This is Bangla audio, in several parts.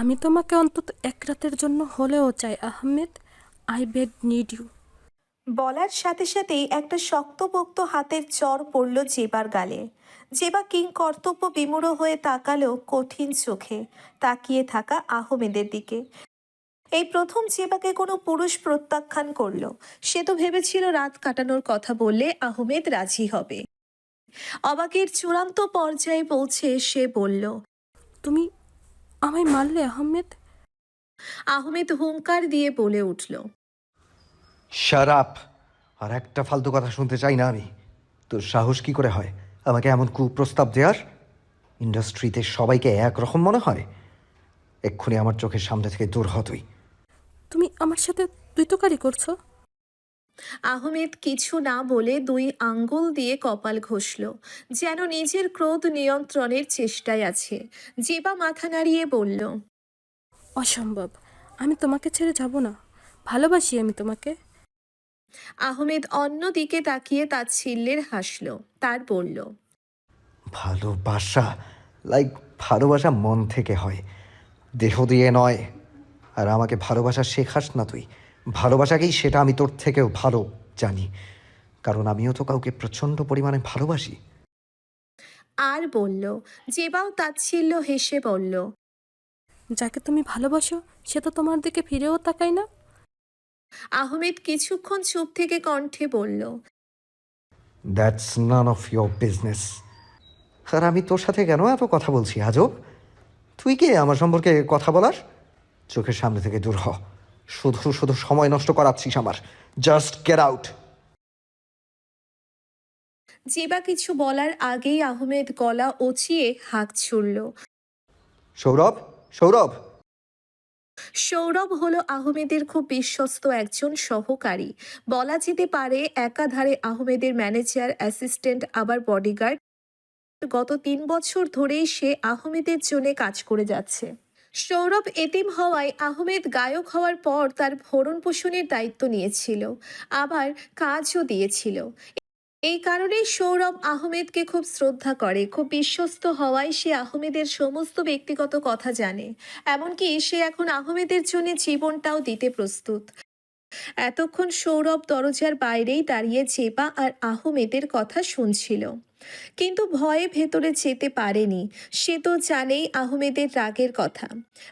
আমি তোমাকে অন্তত এক রাতের জন্য হলেও চাই Ahmed I bed need you বলার সাথে সাথেই একটা শক্তপোক্ত হাতের চর পড়ল জেবার গালে। জেবা কিং কর্তব্য বিমূঢ় হয়ে তাকালো কঠিন চোখে তাকিয়ে থাকা আহমেদের দিকে। এই প্রথম জেবাকে কোনো পুরুষ প্রত্যাখ্যান করল। সে তো ভেবেছিল রাত কাটানোর কথা বললে আহমেদ রাজি হবে। অবাকের চূড়ান্ত পর্যায়ে পৌঁছে সে বলল তুমি আমায় মারলে আহমেদ? আহমেদ হুঙ্কার দিয়ে বলে উঠল। শারাপ আর একটা ফালতু কথা শুনতে চাই না আমি। তোর সাহস কি করে হয়? আমাকে এমন কুপ্রস্তাব দেওয়ার ইন্ডাস্ট্রিতে সবাইকে একরকম মনে হয়? এক্ষুনি আমার চোখের সামনে থেকে দূর হ তুই। তুমি আমার সাথে দ্বৈতকারী করছ? আহমেদ কিছু না বলে দুই আঙ্গুল দিয়ে কপাল ঘষল যেন নিজের ক্রোধ নিয়ন্ত্রণের চেষ্টায় আছে। জেবা মাথা নাড়িয়ে বলল অসম্ভব আমি তোমাকে ছেড়ে যাব না। ভালোবাসি আমি তোমাকে। আহমেদ অন্য দিকে তাকিয়ে তাচ্ছিল্যের হাসল তার বলল ভালোবাসা লাইক ভালোবাসা মন থেকে হয়। দেহ দিয়ে নয় আর আমাকে ভালোবাসা শেখাস না তুই। ভালোবাসাকেই সেটা আমি তোর থেকেও ভালো জানি। কারণ আমিও তো কাউকে প্রচণ্ড পরিমাণে ভালোবাসি। আর বলল জেবাও তাচ্ছিল্য হেসে বলল যাকে তুমি ভালোবাসো সে তো তোমার দিকে ফিরেও তাকায় না? আহমেদ কিছুক্ষণ চুপ থেকে কণ্ঠে বলল that's none of your business আর আমি তোর সাথে কেন এত কথা বলছি আজব? তুই কে? আমার সম্পর্কে কথা বলার? চোখের সামনে থেকে দূর হ। শুধু শুধু সময় নষ্ট করাচ্ছিস আমার। জাস্ট গেট আউট জেবা কিছু বলার আগেই আহমেদ গলা ওচিয়ে হাঁক ছুড়ল। সৌরভ সৌরভ। সৌরভ হলো আহমেদের খুব বিশ্বস্ত একজন সহকারী। বলা যেতে পারে একাধারে আহমেদের ম্যানেজার অ্যাসিস্ট্যান্ট আবার বডিগার্ড। গত তিন বছর ধরেই সে আহমেদের জন্য কাজ করে যাচ্ছে। সৌরভ এতিম হওয়ায় আহমেদ গায়ক হওয়ার পর তার ভরণ পোষণের দায়িত্ব নিয়েছিল, আবার কাজও দিয়েছিল। এই কারণে সৌরভ আহমেদকে খুব শ্রদ্ধা করে, খুব বিশ্বস্ত হওয়ায় সে আহমেদের সমস্ত ব্যক্তিগত কথা জানে, এমনকি সে এখন আহমেদের জন্য জীবনটাও দিতে প্রস্তুত। এতক্ষণ সৌরভ দরজার বাইরেই দাঁড়িয়ে জেবা আর আহমেদের কথা শুনছিল। কিন্তু ভয়ে ভেতরে যেতে পারেনি। সে তো জানেই আহমেদের রাগের কথা।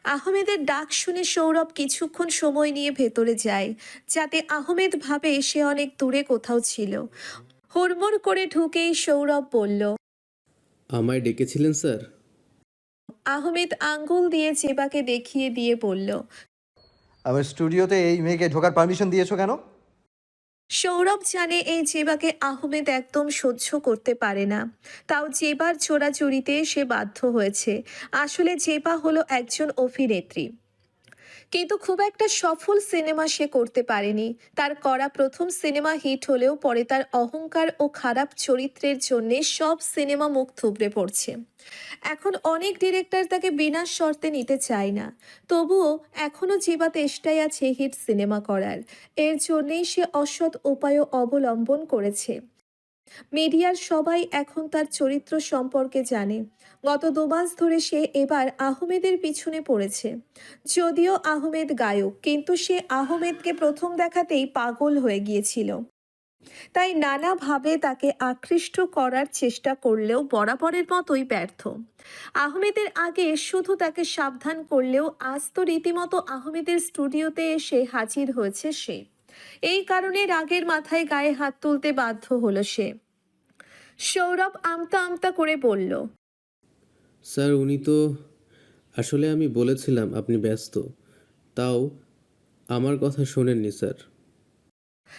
আহমেদের ডাক শুনে সৌরভ কিছুক্ষণ সময় নিয়ে ভেতরে যায় যাতে আহমেদ ভাবে সে অনেক দূরে কোথাও ছিল। হুড়মুড় করে ঢুকেই সৌরভ বলল আমায় ডেকেছিলেন স্যার? আহমেদ আঙ্গুল দিয়ে জেবাকে দেখিয়ে দিয়ে বলল আমার স্টুডিওতে এই মেয়েকে ঢোকার পারমিশন দিয়েছ কেন? সৌরভ জানে এই জেবাকে আহমেদ একদম সহ্য করতে পারে না। তাও জেবার চোরাচুরিতে সে বাধ্য হয়েছে। আসলে জেবা হলো একজন অভিনেত্রী। কিন্তু খুব একটা সফল সিনেমা সে করতে পারেনি। তার করা প্রথম সিনেমা হিট হলেও পরে তার অহংকার ও খারাপ চরিত্রের জন্য সব সিনেমা মুখ থুবড়ে পড়ছে। এখন অনেক ডিরেক্টর তাকে বিনা শর্তে নিতে চায় না। তবুও এখনও জীবা চেষ্টায় আছে হিট সিনেমা করার। এর জন্যেই সে অসৎ উপায়ও অবলম্বন করেছে। মিডিয়ার সবাই এখন তার চরিত্র সম্পর্কে জানে। গত দু মাস ধরে সে এবার আহমেদের পিছনে পড়েছে। যদিও আহমেদ গায়ক, কিন্তু সে আহমেদকে প্রথম দেখাতেই পাগল হয়ে গিয়েছিল। তাই নানাভাবে তাকে আকৃষ্ট করার চেষ্টা করলেও বরাবরের মতোই ব্যর্থ। আহমেদের আগে শুধু তাকে সাবধান করলেও আজ তো রীতিমতো আহমেদের স্টুডিওতে এসে হাজির হয়েছে সে। এই কারণে রাগের মাথায় গায়ে হাত তুলতে বাধ্য হলো সে। সৌরভ আমতা আমতা করে বলল স্যার উনি তো আসলে আমি বলেছিলাম আপনি ব্যস্ত। তাও আমার কথা শোনেননি স্যার।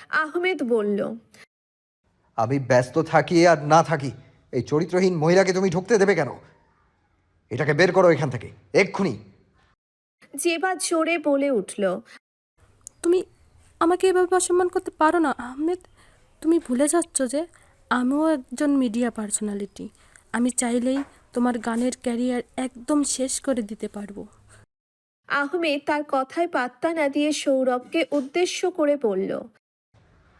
আহমেদ বলল আমি ব্যস্ত থাকি আর না থাকি এই চরিত্রহীন মহিলাকে তুমি ঢুকতে দেবে কেন? এটাকে বের করো এখান থেকে এক্ষুনি। জেবা জোরে বলে উঠল তুমি আমাকে এভাবে অসম্মান করতে পারো না আহমেদ। তুমি ভুলে যাচ্ছ যে আমিও একজন মিডিয়া পার্সোনালিটি আমি চাইলেই তোমার গানের ক্যারিয়ার একদম শেষ করে দিতে পারব। আহমেদ তার কথায় পাত্তা না দিয়ে সৌরভকে উদ্দেশ্য করে বলল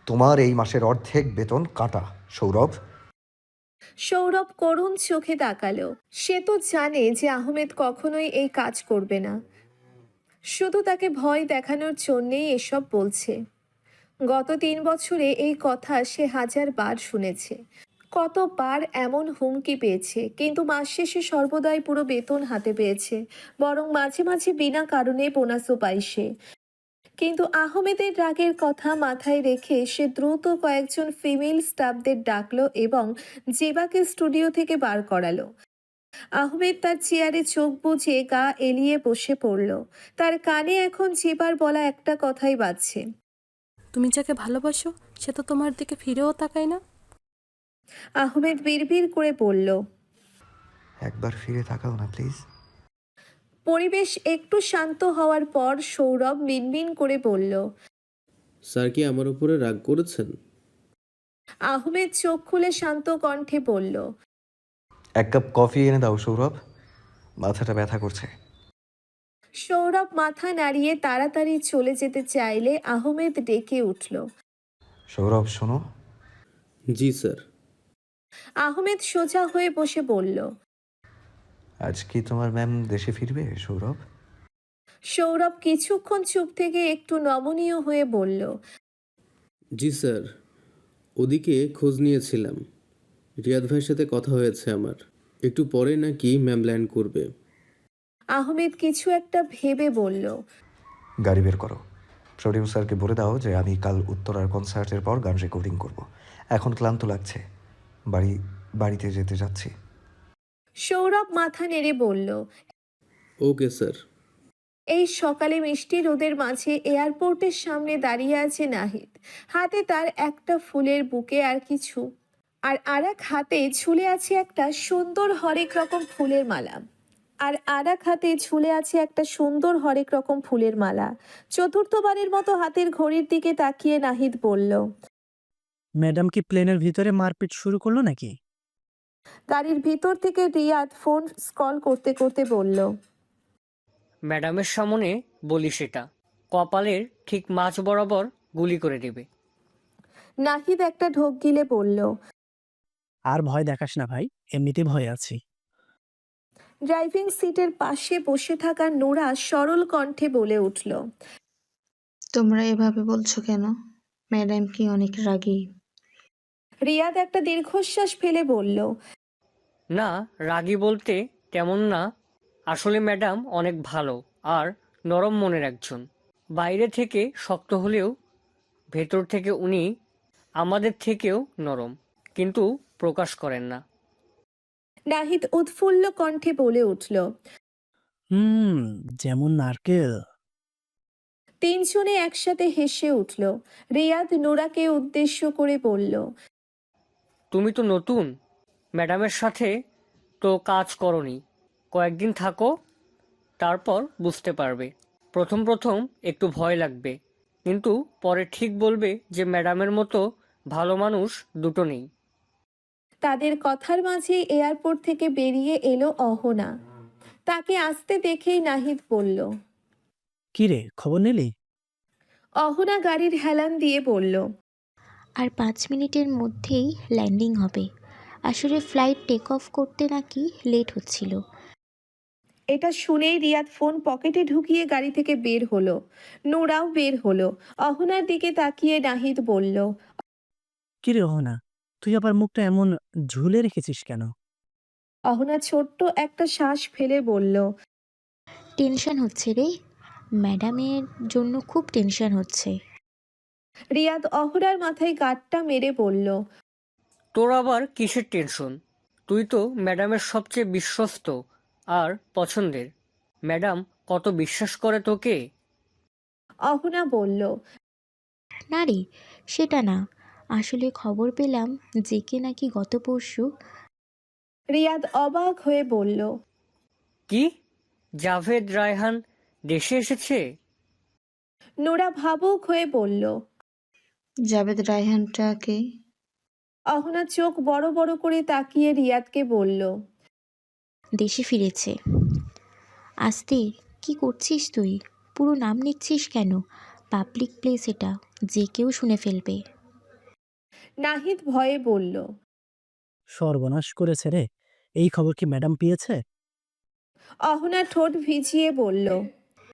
তোমার এই মাসের অর্ধেক বেতন কাটা সৌরভ। সৌরভ করুণ চোখে তাকালো। সে তো জানে যে আহমেদ কখনোই এই কাজ করবে না। শুধু তাকে ভয় দেখানোর জন্যেই এসব বলছে। গত তিন বছরে এই কথা সে হাজার বার শুনেছে। কতবার এমন হুমকি পেয়েছে, কিন্তু মাস শেষে সর্বদাই পুরো বেতন হাতে পেয়েছে, বরং মাঝে মাঝে বিনা কারণে বোনাসও পায় সে। কিন্তু আহমেদের রাগের কথা মাথায় রেখে সে দ্রুত কয়েকজন ফিমেল স্টাফদের ডাকলো এবং জেবাকে স্টুডিও থেকে বার করালো। আহমেদ তার চেয়ারে চোখ বুজে গা এলিয়ে বসে পড়ল। তার কানে এখন জেবার বলা একটা কথাই বাজছে। তুমি যাকে ভালোবাসো সে তো তোমার দিকে ফিরেও তাকায় না। আহমেদ বিড়বিড় করে বলল একবার ফিরে তাকাও না প্লিজ পরিবেশ একটু শান্ত হওয়ার পর সৌরভ মিনমিন করে বলল স্যার কি আমার উপরে রাগ করেছেন? আহমেদ চোখ খুলে শান্ত কণ্ঠে বলল এক কাপ কফি এনে দাও সৌরভ। মাথাটা ব্যথা করছে। সৌরভ মাথা নাড়িয়ে তাড়াতাড়ি চলে যেতে চাইলে আহমেদ ডেকে উঠল। সৌরভ শোনো। জি স্যার। আহমেদ সোজা হয়ে বসে বলল আজ কি তোমার ম্যাম দেশে ফিরবে সৌরভ? সৌরভ কিছুক্ষণ চুপ থেকে একটু নমনীয় হয়ে বলল জি স্যার। ওদিকে খোঁজ নিয়েছিলাম। রিয়াদ ভাইয়ের সাথে কথা হয়েছে আমার। একটু পরে নাকি ম্যাম ল্যান্ড করবে। আহমেদ কিছু একটা ভেবে বলল। গাড়ি বের করো। প্রডিউসারকে বলে দাও যে আমি কাল উত্তরার কনসার্টের পর গান রেকর্ডিং করব। এখন ক্লান্ত লাগছে। বাড়ি বাড়িতে যেতে যাচ্ছি। সৌরভ মাথা নেড়ে বলল ওকে স্যার। এই সকালে মিষ্টি রোদের মাঝে এয়ারপোর্টের সামনে দাঁড়িয়ে আছে নাহিদ। হাতে তার একটা ফুলের বুকে আর কিছু আর আর এক হাতে ঝুলে আছে একটা সুন্দর হরেক রকম ফুলের মালা। আর আর এক হাতে ঝুলে আছে একটা সুন্দর হরেক রকম ফুলের মালা। চতুর্থবারের মতো হাতের ঘড়ির দিকে তাকিয়ে নাহিদ বলল ম্যাডাম কি প্লেনের ভিতরে মারপিট শুরু করল নাকি? গাড়ির ভিতর থেকে রিয়াদ ফোন স্কল করতে করতে বলল ম্যাডামের সামনে বলি সেটা কপালের ঠিক মাছ বরাবর গুলি করে দেবে নাহিদ একটা ঢোক গিলে বলল আর ভয় দেখাস না ভাই এমনিতে ভয় আছি। ড্রাইভিং সিটের পাশে বসে থাকা নোরা সরল কণ্ঠে বলে উঠল তোমরা এভাবে বলছো কেন? ম্যাডাম কি অনেক রাগী। রিয়াদ একটা দীর্ঘশ্বাস ফেলে বলল না রাগী বলতে তেমন না। আসলে ম্যাডাম অনেক ভালো আর নরম মনের একজন। বাইরে থেকে শক্ত হলেও ভেতর থেকে উনি আমাদের থেকেও নরম। কিন্তু প্রকাশ করেন না। নাহিদ উৎফুল্ল কণ্ঠে বলে উঠল হুম যেমন নারকেল। তিনজনে একসাথে হেসে উঠল। রিয়াদ নোরাকে উদ্দেশ্য করে বলল তুমি তো নতুন ম্যাডামের সাথে তো কাজ করনি। কয়েকদিন থাকো তারপর বুঝতে পারবে। প্রথম প্রথম একটু ভয় লাগবে কিন্তু পরে ঠিক বলবে যে ম্যাডামের মতো ভালো মানুষ দুটো নেই। তাদের কথার মাঝেই এয়ারপোর্ট থেকে বেরিয়ে এলো অহনা। তাকে আসতে দেখেই নাহিদ বলল কি রে খবর নিলি? অহনা গাড়ির হেলান দিয়ে বলল আর পাঁচ মিনিটের মধ্যেই ল্যান্ডিং হবে। আসলে ফ্লাইট টেক অফ করতে নাকি লেট হচ্ছিল। এটা শুনেই রিয়াদ ফোন পকেটে ঢুকিয়ে গাড়ি থেকে বের হলো নোরাও বের হলো। অহনার দিকে তাকিয়ে নাহিদ বলল কি রে না তুই আবার মুখটা এমন ঝুলে রেখেছিস কেন? অহনা ছোট্ট একটা শ্বাস ফেলে বলল টেনশন হচ্ছে রে। ম্যাডামের জন্য খুব টেনশন হচ্ছে। রিয়াদ অহনার মাথায় গাঁটটা মেরে বলল তোর আবার কিসের টেনশন? তুই তো ম্যাডামের সবচেয়ে বিশ্বস্ত আর পছন্দের। ম্যাডাম কত বিশ্বাস করে তোকে? অহনা বলল না রে সেটা না। আসলে খবর পেলাম জেকে নাকি গত পরশু রিয়াদ অবাক হয়ে বলল কি? জাভেদ রায়হান দেশে এসেছে? নোরা ভাবুক হয়ে বলল জাভেদ রায়হানটাকে? অহনা চোখ বড় বড় করে তাকিয়ে রিয়াদকে বলল দেশে ফিরেছে। আসতে কি করছিস তুই? পুরো নাম নিচ্ছিস কেন? পাবলিক প্লেস এটা যে কেউ শুনে ফেলবে। নাহিদ ভয়ে বলল সর্বনাশ করেছে রে। এই খবর কি ম্যাডাম পেয়েছে? অহনা ঠোঁট ভিজিয়ে বলল